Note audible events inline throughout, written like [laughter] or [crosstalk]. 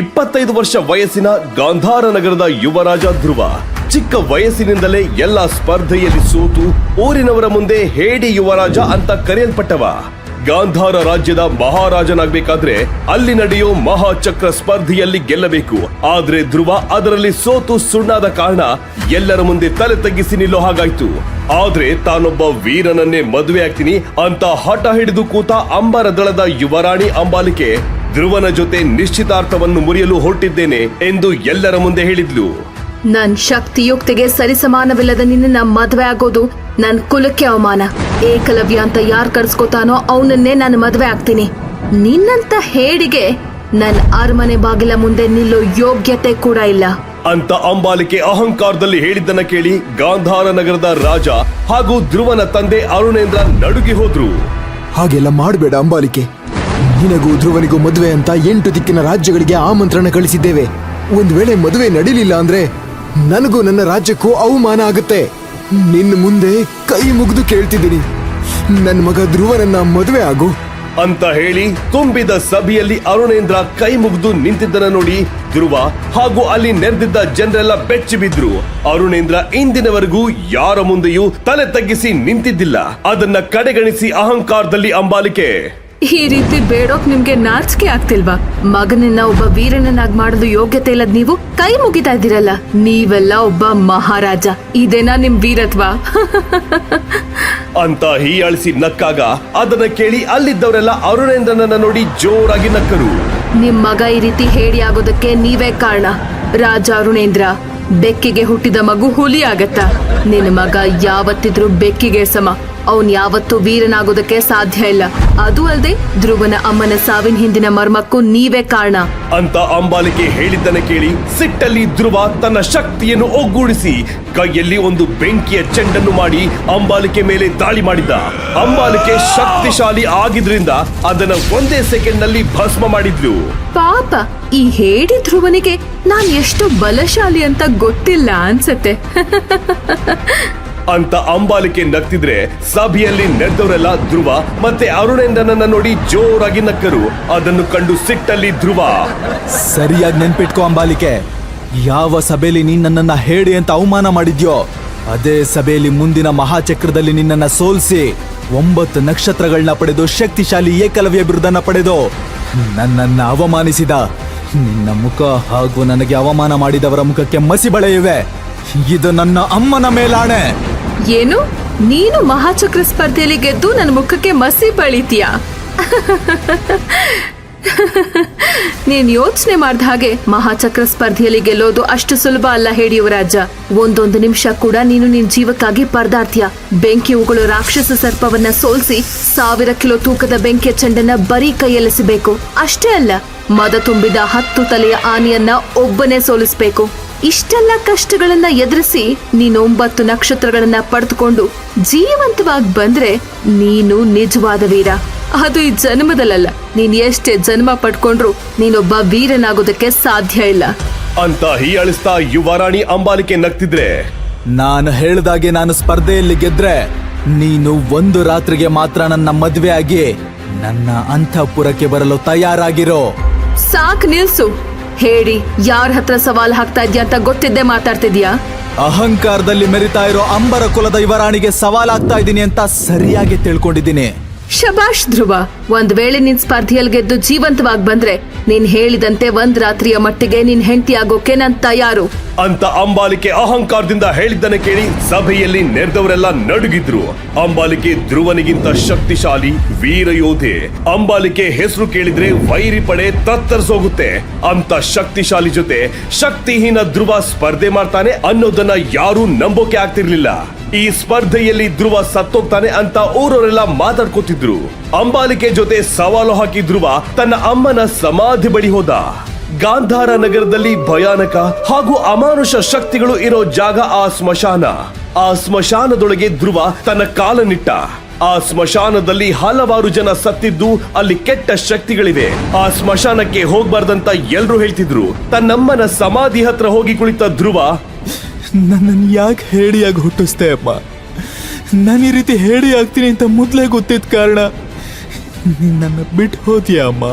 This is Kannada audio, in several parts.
ಇಪ್ಪತ್ತೈದು ವರ್ಷ ವಯಸ್ಸಿನ ಗಾಂಧಾರ ನಗರದ ಯುವರಾಜ ಧ್ರುವ. ಚಿಕ್ಕ ವಯಸ್ಸಿನಿಂದಲೇ ಎಲ್ಲ ಸ್ಪರ್ಧೆಯಲ್ಲಿ ಸೋತು ಊರಿನವರ ಮುಂದೆ ಹೇಡಿ ಯುವರಾಜ ಅಂತ ಕರೆಯಲ್ಪಟ್ಟವ. ಗಾಂಧಾರ ರಾಜ್ಯದ ಮಹಾರಾಜನಾಗಬೇಕಾದ್ರೆ ಅಲ್ಲಿ ನಡೆಯೋ ಮಹಾಚಕ್ರ ಸ್ಪರ್ಧೆಯಲ್ಲಿ ಗೆಲ್ಲಬೇಕು. ಆದ್ರೆ ಧ್ರುವ ಅದರಲ್ಲಿ ಸೋತು ಸುಣ್ಣಾದ ಕಾರಣ ಎಲ್ಲರ ಮುಂದೆ ತಲೆ ತಗ್ಗಿಸಿ ನಿಲ್ಲೋ ಹಾಗಾಯ್ತು. ಆದ್ರೆ ತಾನೊಬ್ಬ ವೀರನನ್ನೇ ಮದುವೆ ಆಗ್ತೀನಿ ಅಂತ ಹಠ ಹಿಡಿದು ಕೂತ ಅಂಬರ ದಳದ ಯುವರಾಣಿ ಅಂಬಾಲಿಕೆ ಧ್ರುವನ ಜೊತೆ ನಿಶ್ಚಿತಾರ್ಥವನ್ನು ಮುರಿಯಲು ಹೊರಟಿದ್ದೇನೆ ಎಂದು ಎಲ್ಲರ ಮುಂದೆ ಹೇಳಿದ್ಲು. ನನ್ ಶಕ್ತಿಯುಕ್ತಿಗೆ ಸರಿಸಮಾನವಿಲ್ಲದ ನಿನ್ನ ಮದುವೆ ಆಗೋದು ನನ್ ಕುಲಕ್ಕೆ ಅವಮಾನ. ಏಕಲವ್ಯ ಅಂತ ಯಾರ್ ಕರ್ಸ್ಕೊತಾನೋ ಅವನನ್ನೇ ನಾನು ಮದ್ವೆ ಆಗ್ತೀನಿ. ನಿನ್ನಂತ ಹೇಳಿಗೆ ನನ್ ಅರಮನೆ ಬಾಗಿಲ ಮುಂದೆ ನಿಲ್ಲೋ ಯೋಗ್ಯತೆ ಕೂಡ ಇಲ್ಲ. ಅಂತ ಅಂಬಾಲಿಕೆ ಅಹಂಕಾರದಲ್ಲಿ ಹೇಳಿದ್ದನ್ನ ಕೇಳಿ ಗಾಂಧಾರ ನಗರದ ರಾಜ ಹಾಗೂ ಧ್ರುವನ ತಂದೆ ಅರುಣೇಂದ್ರ ನಡುಗಿ ಹೋದ್ರು. ಹಾಗೆಲ್ಲ ಮಾಡಬೇಡ ಅಂಬಾಲಿಕೆ. ನಿನಗೂ ಧ್ರುವನಿಗೂ ಮದುವೆ ಅಂತ ಎಂಟು ದಿಕ್ಕಿನ ರಾಜ್ಯಗಳಿಗೆ ಆಮಂತ್ರಣ ಕಳಿಸಿದ್ದೇವೆ. ಒಂದು ವೇಳೆ ಮದುವೆ ನಡೀಲಿಲ್ಲ ಅಂದ್ರೆ ನನಗೂ ನನ್ನ ರಾಜ್ಯಕ್ಕೂ ಅವಮಾನ ಆಗುತ್ತೆ. ನಿನ್ನ ಮುಂದೆ ಕೈ ಮುಗಿದು ಕೇಳ್ತಿದ್ದೀನಿ. ನನ್ನ ಮಗ ಧ್ರುವನನ್ನ ಮದುವೆ ಆಗು. ಅಂತ ಹೇಳಿ ತುಂಬಿದ ಸಭೆಯಲ್ಲಿ ಅರುಣೇಂದ್ರ ಕೈ ಮುಗಿದು ನಿಂತಿದ್ದನ ನೋಡಿ ಧ್ರುವ ಹಾಗೂ ಅಲ್ಲಿ ನೆರೆದಿದ್ದ ಜನರೆಲ್ಲ ಬೆಚ್ಚಿ ಬಿದ್ರು. ಅರುಣೇಂದ್ರ ಇಂದಿನವರೆಗೂ ಯಾರ ಮುಂದೆಯೂ ತಲೆ ತಗ್ಗಿಸಿ ನಿಂತಿದ್ದಿಲ್ಲ. ಅದನ್ನ ಕಡೆಗಣಿಸಿ ಅಹಂಕಾರದಲ್ಲಿ ಅಂಬಾಲಿಕೆ. ಈ ರೀತಿ ಬೇಡೋಕ್ ನಿಮ್ಗೆ ನಾಚಿಕೆ ಆಗ್ತಿಲ್ವಾ? ಮಗನನ್ನ ಒಬ್ಬ ವೀರನನ್ನಾಗಿ ಮಾಡೋದು ಯೋಗ್ಯತೆ ಇಲ್ಲದ್ ನೀವು ಕೈ ಮುಗಿತಾ ಇದ್ದೀರಲ್ಲ? ನೀವೆಲ್ಲ ಒಬ್ಬ ಮಹಾರಾಜ. ಇದೇನಾ ನಿಮ್ ವೀರತ್ವ? ಅಂತ ಹೀಯಾಳಿಸಿ ನಕ್ಕಾಗ ಅದನ್ನ ಕೇಳಿ ಅಲ್ಲಿದ್ದವರೆಲ್ಲ ಅರುಣೇಂದ್ರನನ್ನ ನೋಡಿ ಜೋರಾಗಿ ನಕ್ಕರು. ನಿಮ್ ಮಗ ಈ ರೀತಿ ಹೇಳಿ ಆಗೋದಕ್ಕೆ ನೀವೇ ಕಾರಣ. ರಾಜ ಅರುಣೇಂದ್ರ ಬೆಕ್ಕಿಗೆ ಹುಟ್ಟಿದ ಮಗು ಹುಲಿ ಆಗತ್ತ? ನಿನ್ನ ಮಗ ಯಾವತ್ತಿದ್ರೂ ಬೆಕ್ಕಿಗೆ ಸಮ. ಅವನ್ ಯಾವತ್ತೂ ವೀರನಾಗೋದಕ್ಕೆ ಸಾಧ್ಯ ಇಲ್ಲ. ಅದು ಅಲ್ಲದೆ ಧ್ರುವನ ಅಮ್ಮನ ಸಾವಿನ ಹಿಂದಿನ ಮರ್ಮಕ್ಕೂ ನೀವೇ ಕಾರಣ. ಅಂತ ಅಂಬಾಲಿಕೆ ಹೇಳಿದ್ದನ್ನ ಕೇಳಿ ಸಿಟ್ಟಲ್ಲಿ ಧ್ರುವ ತನ್ನ ಶಕ್ತಿಯನ್ನು ಒಗ್ಗೂಡಿಸಿ ಕೈಯಲ್ಲಿ ಒಂದು ಬೆಂಕಿಯ ಚೆಂಡನ್ನು ಮಾಡಿ ಅಂಬಾಲಿಕೆ ಮೇಲೆ ದಾಳಿ ಮಾಡಿದ್ದ. ಅಂಬಾಲಿಕೆ ಶಕ್ತಿಶಾಲಿ ಆಗಿದ್ರಿಂದ ಅದನ್ನ ಒಂದೇ ಸೆಕೆಂಡ್ನಲ್ಲಿ ಭಸ್ಮ ಮಾಡಿದ್ಲು. ಪಾಪ ಈ ಹೇಡಿ ಧ್ರುವನಿಗೆ ನಾನ್ ಎಷ್ಟು ಬಲಶಾಲಿ ಅಂತ ಗೊತ್ತಿಲ್ಲ ಅನ್ಸತ್ತೆ. [laughs] ಅಂತ ಅಂಬಾಲಿಕೆ ನಗ್ತಿದ್ರೆ ಸಭೆಯಲ್ಲಿ ನೆರೆದವರೆಲ್ಲ ಧ್ರುವ ಮತ್ತೆ ಅರುಣೇಂದ್ರನನ್ನ ನೋಡಿ ಜೋರಾಗಿ ನಕ್ಕರು. ಅದನ್ನು ಕಂಡು ಸಿಟ್ಟಲ್ಲಿ ಧ್ರುವ. ಸರಿಯಾಗಿ ನೆನ್ಪಿಟ್ಕೋ ಅಂಬಾಲಿಕೆ. ಯಾವ ಸಭೆಯಲ್ಲಿ ನೀನ್ ನನ್ನನ್ನ ಹೇಳಿ ಅಂತ ಅವಮಾನ ಮಾಡಿದ್ಯೋ, ಅದೇ ಸಭೆಯಲ್ಲಿ ಮುಂದಿನ ಮಹಾಚಕ್ರದಲ್ಲಿ ನಿನ್ನನ್ನ ಸೋಲಿಸಿ ಒಂಬತ್ತು ನಕ್ಷತ್ರಗಳನ್ನ ಪಡೆದು ಶಕ್ತಿಶಾಲಿ ಏಕಲವ್ಯ ಬಿರುದನ್ನ ಪಡೆದು ನನ್ನನ್ನ ಅವಮಾನಿಸಿದ. ನಿನ್ನ ಮುಖ ಹಾಗೂ ನನಗೆ ಅವಮಾನ ಮಾಡಿದವರ ಮುಖಕ್ಕೆ ಮಸಿ ಬಳೆಯುವೆ. ಇದು ನನ್ನ ಅಮ್ಮನ ಮೇಲಾಣೆ. ಏನು? ನೀನು ಮಹಾಚಕ್ರ ಸ್ಪರ್ಧೆಯಲ್ಲಿ ಗೆದ್ದು ನನ್ನ ಮುಖಕ್ಕೆ ಮಸಿ ಬಳಿತೀಯಾ? ನೀನ್ ಯೋಚನೆ ಮಾಡ್ದ ಹಾಗೆ ಮಹಾಚಕ್ರ ಸ್ಪರ್ಧೆಯಲ್ಲಿ ಗೆಲ್ಲೋದು ಅಷ್ಟು ಸುಲಭ ಅಲ್ಲ ಹೇಳಿ ಯುವರಾಜ ಒಂದೊಂದು ನಿಮಿಷ ಕೂಡ ನೀನು ನಿನ್ ಜೀವಕ್ಕಾಗಿ ಪರದಾಡ್ತೀಯ? ಬೆಂಕಿ ಉಗುಳು ರಾಕ್ಷಸ ಸರ್ಪವನ್ನ ಸೋಲ್ಸಿ ಸಾವಿರ ಕಿಲೋ ತೂಕದ ಬೆಂಕಿಯ ಚೆಂಡನ್ನ ಬರೀ ಕೈಯಲ್ಲಿಸಬೇಕು. ಅಷ್ಟೇ ಅಲ್ಲ, ಮದ ತುಂಬಿದ ಹತ್ತು ತಲೆಯ ಆನೆಯನ್ನ ಒಬ್ಬನೇ ಸೋಲಿಸ್ಬೇಕು. ಇಷ್ಟೆಲ್ಲ ಕಷ್ಟಗಳನ್ನ ಎದುರಿಸಿ ನೀನು ಒಂಬತ್ತು ನಕ್ಷತ್ರಗಳನ್ನ ಪಡೆದುಕೊಂಡು ಜೀವಂತವಾಗಿ ಬಂದ್ರೆ ನೀನು ನಿಜವಾದ ವೀರ. ಅದು ಈ ಜನ್ಮದಲ್ಲ ನೀನ್ ಎಷ್ಟೇ ಜನ್ಮ ಪಡ್ಕೊಂಡ್ರು ನೀನೊಬ್ಬ ವೀರನಾಗೋದಕ್ಕೆ ಸಾಧ್ಯ ಇಲ್ಲ. ಅಂತ ಹೀಯಾಳಿಸ್ತಾ ಯುವರಾಣಿ ಅಂಬಾಲಿಕೆ ನಗ್ತಿದ್ರೆ. ನಾನು ಹೇಳ್ದಾಗೆ ನಾನು ಸ್ಪರ್ಧೆಯಲ್ಲಿ ಗೆದ್ರೆ ನೀನು ಒಂದು ರಾತ್ರಿಗೆ ಮಾತ್ರ ನನ್ನ ಮದ್ವೆ ಆಗಿ ನನ್ನ ಅಂತಃಪುರಕ್ಕೆ ಬರಲು ತಯಾರಾಗಿರೋ. ಸಾಕ್ ನಿಲ್ಸು. ಹೇಳಿ, ಯಾರ ಹತ್ರ ಸವಾಲ್ ಹಾಕ್ತಾ ಇದ್ಯಾ ಅಂತ ಗೊತ್ತಿದ್ದೆ ಮಾತಾಡ್ತಿದ್ಯಾ? ಅಹಂಕಾರದಲ್ಲಿ ಮೆರಿತಾ ಇರೋ ಅಂಬರ ಕುಲದ ಯುವರಾಣಿಗೆ ಸವಾಲಾಗ್ತಾ ಇದ್ದೀನಿ ಅಂತ ಸರಿಯಾಗಿ ತಿಳ್ಕೊಂಡಿದ್ದೀನಿ. ಶಬಾಷ್ ಧ್ರುವ, ಒಂದ್ ವೇಳೆ ನಿನ್ ಸ್ಪರ್ಧೆಯಲ್ಲಿ ಗೆದ್ದು ಜೀವಂತವಾಗಿ ಬಂದ್ರೆ ನೀನ್ ಹೇಳಿದಂತೆ ಒಂದ್ ರಾತ್ರಿಯ ಮಟ್ಟಿಗೆ ನಿನ್ ಹೆಂಡತಿ ಆಗೋಕೆ ನಾನ್ ತಯಾರು. ಅಂತ ಅಂಬಾಲಿಕೆ ಅಹಂಕಾರದಿಂದ ಹೇಳಿದ್ದನ್ನ ಕೇಳಿ ಸಭೆಯಲ್ಲಿ ನೆರೆದವರೆಲ್ಲ ನಡುಗಿದ್ರು. ಅಂಬಾಲಿಕೆ ಧ್ರುವನಿಗಿಂತ ಶಕ್ತಿಶಾಲಿ ವೀರ ಯೋಧೆ. ಅಂಬಾಲಿಕೆ ಹೆಸರು ಕೇಳಿದ್ರೆ ವೈರಿ ಪಡೆ ತತ್ತರಿಸೋಗುತ್ತೆ. ಅಂತ ಶಕ್ತಿಶಾಲಿ ಜೊತೆ ಶಕ್ತಿಹೀನ ಧ್ರುವ ಸ್ಪರ್ಧೆ ಮಾಡ್ತಾನೆ ಅನ್ನೋದನ್ನ ಯಾರೂ ನಂಬೋಕೆ ಆಗ್ತಿರ್ಲಿಲ್ಲ. ಈ ಸ್ಪರ್ಧೆಯಲ್ಲಿ ಧ್ರುವ ಸತ್ತೋಗ್ತಾನೆ ಅಂತ ಊರವರೆಲ್ಲ ಮಾತಾಡ್ಕೋತಿದ್ರು. ಅಂಬಾಲಿಕೆ ಜೊತೆ ಸವಾಲು ಹಾಕಿ ಧ್ರುವ ತನ್ನ ಅಮ್ಮನ ಸಮಾಧಿ ಬಳಿ ಹೋದ. ಗಾಂಧಾರ ನಗರದಲ್ಲಿ ಭಯಾನಕ ಹಾಗೂ ಅಮಾನುಷ ಶಕ್ತಿಗಳು ಇರೋ ಜಾಗ ಆ ಸ್ಮಶಾನ. ಆ ಸ್ಮಶಾನದೊಳಗೆ ಧ್ರುವ ತನ್ನ ಕಾಲನಿಟ್ಟ ಆ ಸ್ಮಶಾನದಲ್ಲಿ ಹಲವಾರು ಜನ ಸತ್ತಿದ್ದು ಅಲ್ಲಿ ಕೆಟ್ಟ ಶಕ್ತಿಗಳಿವೆ. ಆ ಸ್ಮಶಾನಕ್ಕೆ ಹೋಗ್ಬಾರ್ದಂತ ಎಲ್ರು ಹೇಳ್ತಿದ್ರು. ತನ್ನಮ್ಮನ ಸಮಾಧಿ ಹತ್ರ ಹೋಗಿ ಕುಳಿತ ಧ್ರುವ ನನ್ನನ್ನು ಯಾಕೆ ಹೇಡಿಯಾಗಿ ಹುಟ್ಟಿಸ್ತೇ ಅಮ್ಮ? ನಾನು ಈ ರೀತಿ ಹೇಳಿ ಆಗ್ತೀನಿ ಅಂತ ಮೊದಲೇ ಗೊತ್ತಿದ್ದ ಕಾರಣ ನನ್ನ ಬಿಟ್ಟು ಹೋದ್ಯಾ ಅಮ್ಮ?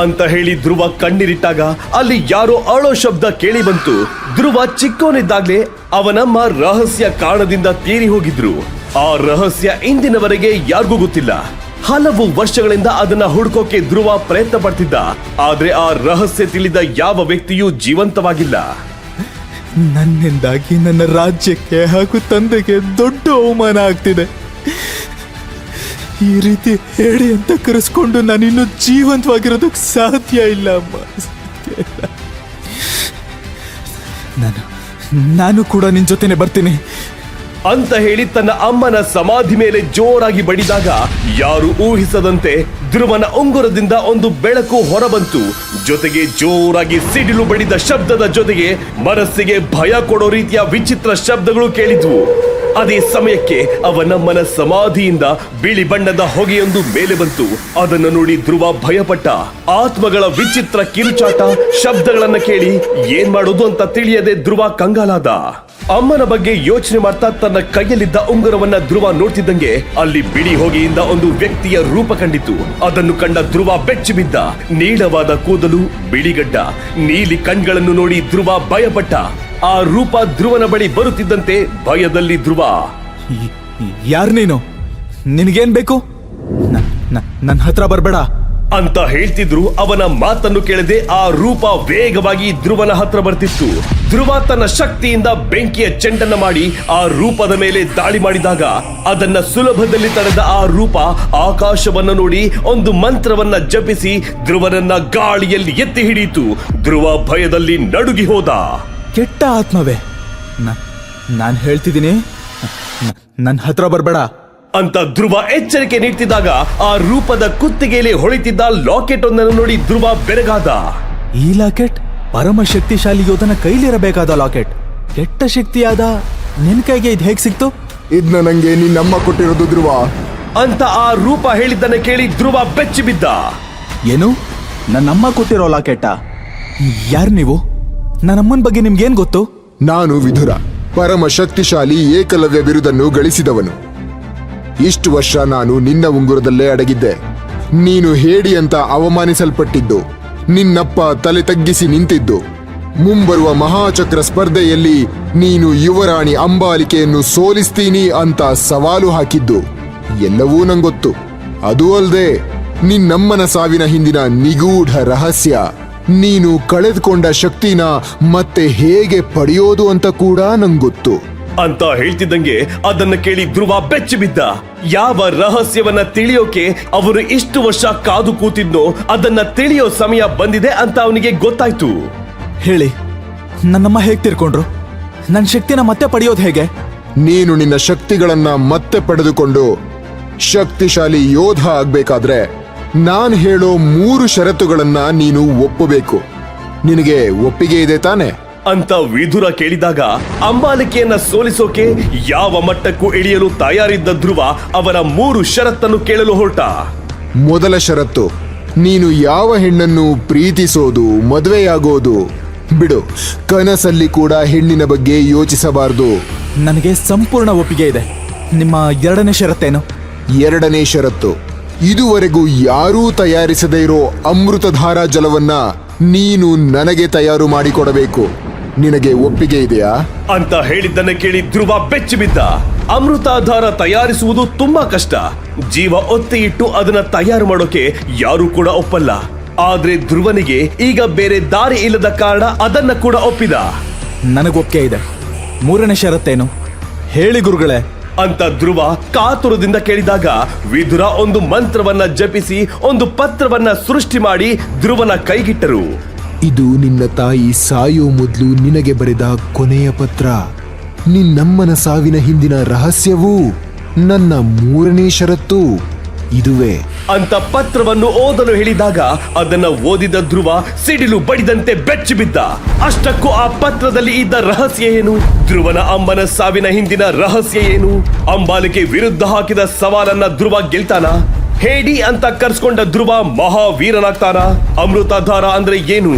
ಅಂತ ಹೇಳಿ ಧ್ರುವ ಕಣ್ಣೀರಿಟ್ಟಾಗ ಅಲ್ಲಿ ಯಾರೋ ಅಳೋ ಶಬ್ದ ಕೇಳಿ ಬಂತು. ಧ್ರುವ ಚಿಕ್ಕೋನಿದ್ದಾಗ್ಲೇ ಅವನಮ್ಮ ರಹಸ್ಯ ಕಾರಣದಿಂದ ತೀರಿ ಹೋಗಿದ್ರು. ಆ ರಹಸ್ಯ ಇಂದಿನವರೆಗೆ ಯಾರಿಗೂ ಗೊತ್ತಿಲ್ಲ. ಹಲವು ವರ್ಷಗಳಿಂದ ಅದನ್ನ ಹುಡ್ಕೋಕೆ ಧ್ರುವ ಪ್ರಯತ್ನ ಪಡ್ತಿದ್ದ. ಆದ್ರೆ ಆ ರಹಸ್ಯ ತಿಳಿದ ಯಾವ ವ್ಯಕ್ತಿಯೂ ಜೀವಂತವಾಗಿಲ್ಲ. ನನ್ನಿಂದಾಗಿ ನನ್ನ ರಾಜ್ಯಕ್ಕೆ ಹಾಗೂ ತಂದೆಗೆ ದೊಡ್ಡ ಅವಮಾನ ಆಗ್ತಿದೆ. ಈ ರೀತಿ ಹೇಳಿ ಅಂತ ಕರೆಸ್ಕೊಂಡು ಇನ್ನು ಜೀವಂತವಾಗಿರೋದಕ್ಕೆ ಸಾಧ್ಯ ಇಲ್ಲ ಅಮ್ಮ. ನಾನು ನಾನು ಕೂಡ ನಿನ್ನ ಜೊತೆನೆ ಬರ್ತೀನಿ. ಅಂತ ಹೇಳಿ ತನ್ನ ಅಮ್ಮನ ಸಮಾಧಿ ಮೇಲೆ ಜೋರಾಗಿ ಬಡಿದಾಗ ಯಾರು ಊಹಿಸದಂತೆ ಧ್ರುವನ ಉಂಗುರದಿಂದ ಒಂದು ಬೆಳಕು ಹೊರಬಂತು. ಜೊತೆಗೆ ಜೋರಾಗಿ ಸಿಡಿಲು ಬಡಿದ ಶಬ್ದದ ಜೊತೆಗೆ ಮನಸ್ಸಿಗೆ ಭಯ ಕೊಡೋ ರೀತಿಯ ವಿಚಿತ್ರ ಶಬ್ದಗಳು ಕೇಳಿದ್ವು. ಅದೇ ಸಮಯಕ್ಕೆ ಅವನಮ್ಮನ ಸಮಾಧಿಯಿಂದ ಬಿಳಿ ಬಣ್ಣದ ಹೊಗೆಯೊಂದು ಮೇಲೆ ಬಂತು. ಅದನ್ನು ನೋಡಿ ಧ್ರುವ ಭಯಪಟ್ಟ. ಆತ್ಮಗಳ ವಿಚಿತ್ರ ಕಿರುಚಾಟ, ಶಬ್ದಗಳನ್ನ ಕೇಳಿ ಏನ್ ಮಾಡೋದು ಅಂತ ತಿಳಿಯದೆ ಧ್ರುವ ಕಂಗಾಲಾದ. ಅಮ್ಮನ ಬಗ್ಗೆ ಯೋಚನೆ ಮಾಡ್ತಾ ತನ್ನ ಕೈಯಲ್ಲಿದ್ದ ಉಂಗುರವನ್ನ ಧ್ರುವ ನೋಡ್ತಿದ್ದಂಗೆ ಅಲ್ಲಿ ಬಿಳಿ ಹೋಗಿಯಿಂದ ಒಂದು ವ್ಯಕ್ತಿಯ ರೂಪ ಕಂಡಿತು ಅದನ್ನು ಕಂಡ ಧ್ರುವ ಬೆಚ್ಚಿ ಬಿದ್ದ. ನೀಳವಾದ ಕೂದಲು ಬಿಳಿಗಡ್ಡ ನೀಲಿ ಕಣ್ಗಳನ್ನು ನೋಡಿ ಧ್ರುವ ಭಯಪಟ್ಟ. ಆ ರೂಪ ಧ್ರುವನ ಬಳಿ ಬರುತ್ತಿದ್ದಂತೆ ಭಯದಲ್ಲಿ ಧ್ರುವ. ಯಾರು ನೀನು? ನಿನಗೇನ್ ಬೇಕು? ನನ್ನ ಹತ್ರ ಬರ್ಬೇಡ. ಅಂತ ಹೇಳ್ತಿದ್ರು, ಅವನ ಮಾತನ್ನು ಕೇಳದೆ ಆ ರೂಪ ವೇಗವಾಗಿ ಧ್ರುವನ ಹತ್ರ ಬರ್ತಿತ್ತು. ಧ್ರುವ ತನ್ನ ಶಕ್ತಿಯಿಂದ ಬೆಂಕಿಯ ಚೆಂಡನ್ನ ಮಾಡಿ ಆ ರೂಪದ ಮೇಲೆ ದಾಳಿ ಮಾಡಿದಾಗ, ಅದನ್ನ ಸುಲಭದಲ್ಲಿ ತಡೆದ ಆ ರೂಪ ಆಕಾಶವನ್ನ ನೋಡಿ ಒಂದು ಮಂತ್ರವನ್ನ ಜಪಿಸಿ ಧ್ರುವನನ್ನ ಗಾಳಿಯಲ್ಲಿ ಎತ್ತಿ ಹಿಡಿಯಿತು. ಧ್ರುವ ಭಯದಲ್ಲಿ ನಡುಗಿ ಹೋದ. ಕೆಟ್ಟ ಆತ್ಮವೇ. ನಾನು ಹೇಳ್ತಿದ್ದೀನಿ. ನನ್ನ ಹತ್ರ ಬರ್ಬೇಡ. ಅಂತ ಧ್ರುವ ಎಚ್ಚರಿಕೆ ನೀಡ್ತಿದ್ದಾಗ ಆ ರೂಪದ ಕುತ್ತಿಗೆಯಲ್ಲಿ ಹೊಳಿತಿದ್ದ ಲಾಕೆಟ್ ಒಂದನ್ನು ನೋಡಿ ಧ್ರುವ ಬೆರಗಾದ. ಈ ಲಾಕೆಟ್ ಪರಮ ಶಕ್ತಿಶಾಲಿ ಯೋಧನ ಕೈಲಿರಬೇಕಾದ ಲಾಕೆಟ್ ಕೆಟ್ಟ ಶಕ್ತಿಯಾದ ನಿನ್ ಕೈಗೆ ಇದು ಹೇಗ್ ಸಿಕ್ತು? ಇದ್ನ ನಂಗೆ ನಿನ್ನಮ್ಮ ಕೊಟ್ಟಿರೋದು ಧ್ರುವ. ಅಂತ ಆ ರೂಪ ಹೇಳಿದ್ದನ್ನ ಕೇಳಿ ಧ್ರುವ ಬೆಚ್ಚಿ ಬಿದ್ದ. ಏನು? ನನ್ನಮ್ಮ ಕೊಟ್ಟಿರೋ ಲಾಕೆಟ್ಟ ಯಾರು ನೀವು? ನನ್ನಮ್ಮನ ಬಗ್ಗೆ ನಿಮ್ಗೇನ್ ಗೊತ್ತು? ನಾನು ವಿಧುರ. ಪರಮ ಶಕ್ತಿಶಾಲಿ ಏಕಲವ್ಯ ಬಿರುದನ್ನು ಗಳಿಸಿದವನು. ಇಷ್ಟು ವರ್ಷ ನಾನು ನಿನ್ನ ಉಂಗುರದಲ್ಲೇ ಅಡಗಿದ್ದೆ. ನೀನು ಹೇಡಿ ಅಂತ ಅವಮಾನಿಸಲ್ಪಟ್ಟಿದ್ದು. ನಿನ್ನಪ್ಪ ತಲೆ ತಗ್ಗಿಸಿ ನಿಂತಿದ್ದು. ಮುಂಬರುವ ಮಹಾಚಕ್ರ ಸ್ಪರ್ಧೆಯಲ್ಲಿ ನೀನು ಯುವರಾಣಿ ಅಂಬಾಲಿಕೆಯನ್ನು ಸೋಲಿಸ್ತೀನಿ ಅಂತ ಸವಾಲು ಹಾಕಿದ್ದು. ಎಲ್ಲವೂ ನಂಗೊತ್ತು. ಅದೂ ಅಲ್ಲದೆ ನಿನ್ನಮ್ಮನ ಸಾವಿನ ಹಿಂದಿನ ನಿಗೂಢ ರಹಸ್ಯ. ನೀನು ಕಳೆದುಕೊಂಡ ಶಕ್ತಿನ ಮತ್ತೆ ಹೇಗೆ ಪಡೆಯೋದು ಅಂತ ಕೂಡ ನಂಗೊತ್ತು. ಅಂತ ಹೇಳ್ತಿದ್ದಂಗೆ ಅದನ್ನ ಕೇಳಿ ಧ್ರುವ ಬೆಚ್ಚಿ ಬಿದ್ದ. ಯಾವ ರಹಸ್ಯವನ್ನ ತಿಳಿಯೋಕೆ ಅವರು ಇಷ್ಟು ವರ್ಷ ಕಾದು ಕೂತಿದ್ನೋ ಅದನ್ನ ತಿಳಿಯೋ ಸಮಯ ಬಂದಿದೆ ಅಂತ ಅವನಿಗೆ ಗೊತ್ತಾಯ್ತು. ಹೇಳಿ ನನ್ನಮ್ಮ ಹೇಗ್ ತಿರ್ಕೊಂಡ್ರು? ನನ್ನ ಶಕ್ತಿನ ಮತ್ತೆ ಪಡೆಯೋದು ಹೇಗೆ? ನೀನು ನಿನ್ನ ಶಕ್ತಿಗಳನ್ನ ಮತ್ತೆ ಪಡೆದುಕೊಂಡು ಶಕ್ತಿಶಾಲಿ ಯೋಧ ಆಗ್ಬೇಕಾದ್ರೆ ನಾನ್ ಹೇಳೋ ಮೂರು ಷರತ್ತುಗಳನ್ನ ನೀನು ಒಪ್ಪಬೇಕು. ನಿನಗೆ ಒಪ್ಪಿಗೆ ಇದೆ ತಾನೆ? ಅಂತ ವಿಧುರ ಕೇಳಿದಾಗ ಅಂಬಾಲಿಕೆಯನ್ನ ಸೋಲಿಸೋಕೆ ಯಾವ ಮಟ್ಟಕ್ಕೂ ಇಳಿಯಲು ತಯಾರಿದ್ದ ಧ್ರುವ ಅವರ ಮೂರು ಷರತ್ತನ್ನು ಕೇಳಲು ಹೊರಟ. ಮೊದಲ ಷರತ್ತು ನೀನು ಯಾವ ಹೆಣ್ಣನ್ನು ಪ್ರೀತಿಸೋದು ಮದುವೆಯಾಗೋದು? ಬಿಡು ಕನಸಲ್ಲಿ ಕೂಡ ಹೆಣ್ಣಿನ ಬಗ್ಗೆ ಯೋಚಿಸಬಾರದು. ನನಗೆ ಸಂಪೂರ್ಣ ಒಪ್ಪಿಗೆ ಇದೆ. ನಿಮ್ಮ ಎರಡನೇ ಷರತ್ತೇನು? ಎರಡನೇ ಷರತ್ತು ಇದುವರೆಗೂ ಯಾರೂ ತಯಾರಿಸದೇ ಇರೋ ಅಮೃತಧಾರಾ ಜಲವನ್ನ ನೀನು ನನಗೆ ತಯಾರು ಮಾಡಿಕೊಡಬೇಕು. ನಿನಗೆ ಒಪ್ಪಿಗೆ ಇದೆಯಾ? ಅಂತ ಹೇಳಿದ್ದನ್ನ ಕೇಳಿ ಧ್ರುವ ಬೆಚ್ಚಿ ಬಿದ್ದ ಅಮೃತಾಧಾರ ತಯಾರಿಸುವುದು ತುಂಬಾ ಕಷ್ಟ. ಜೀವ ಒತ್ತಿ ಇಟ್ಟು ಅದನ್ನ ತಯಾರು ಮಾಡೋಕೆ ಯಾರು ಕೂಡ ಒಪ್ಪಲ್ಲ. ಆದ್ರೆ ಧ್ರುವನಿಗೆ ಈಗ ಬೇರೆ ದಾರಿ ಇಲ್ಲದ ಕಾರಣ ಅದನ್ನ ಕೂಡ ಒಪ್ಪಿದ. ನನಗೊಪ್ಪಿಗೆ ಇದೆ. ಮೂರನೇ ಷರತ್ತೇನು? ಹೇಳಿ ಗುರುಗಳೇ. ಅಂತ ಧ್ರುವ ಕಾತುರದಿಂದ ಕೇಳಿದಾಗ ವಿಧುರ ಒಂದು ಮಂತ್ರವನ್ನ ಜಪಿಸಿ ಒಂದು ಪತ್ರವನ್ನ ಸೃಷ್ಟಿ ಮಾಡಿ ಧ್ರುವನ ಕೈಗಿಟ್ಟರು. ಇದು ನಿನ್ನ ತಾಯಿ ಸಾಯೋ ಮೊದಲು ನಿನಗೆ ಬರೆದ ಕೊನೆಯ ಪತ್ರ. ನಿನ್ನಮ್ಮನ ಸಾವಿನ ಹಿಂದಿನ ರಹಸ್ಯವೂ ನನ್ನ ಮೂರನೇ ಷರತ್ತು. ಇದುವೇ. ಅಂತ ಪತ್ರವನ್ನು ಓದಲು ಹೇಳಿದಾಗ ಅದನ್ನ ಓದಿದ ಧ್ರುವ ಸಿಡಿಲು ಬಡಿದಂತೆ ಬೆಚ್ಚಿ ಬಿದ್ದ. ಅಷ್ಟಕ್ಕೂ ಆ ಪತ್ರದಲ್ಲಿ ಇದ್ದ ರಹಸ್ಯ ಏನು? ಧ್ರುವನ ಅಮ್ಮನ ಸಾವಿನ ಹಿಂದಿನ ರಹಸ್ಯ ಏನು? ಅಂಬಾಲಿಕೆ ವಿರುದ್ಧ ಹಾಕಿದ ಸವಾಲನ್ನ ಧ್ರುವ ಗೆಲ್ತಾನ? ಹೇಡಿ ಅಂತ ಕರ್ಸ್ಕೊಂಡ ಧ್ರುವ ಮಹಾವೀರನಾಗ್ತಾನ ಅಮೃತಧಾರ ಅಂದ್ರೆ ಏನು?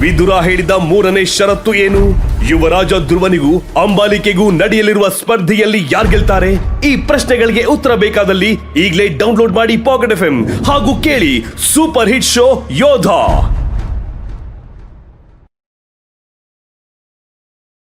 ವಿದುರ ಹೇಳಿದ ಮೂರನೇ ಷರತ್ತು ಏನು? ಯುವರಾಜ ಧ್ರುವನಿಗೂ ಅಂಬಾಲಿಕೆಗೂ ನಡೆಯಲಿರುವ ಸ್ಪರ್ಧೆಯಲ್ಲಿ ಯಾರು ಗೆಲ್ತಾರೆ? ಈ ಪ್ರಶ್ನೆಗಳಿಗೆ ಉತ್ತರ ಬೇಕಾದಲ್ಲಿ ಈಗಲೇ ಡೌನ್ಲೋಡ್ ಮಾಡಿ ಪಾಕೆಟ್ ಎಫ್ ಹಾಗೂ ಕೇಳಿ ಸೂಪರ್ ಹಿಟ್ ಶೋ ಯೋಧ.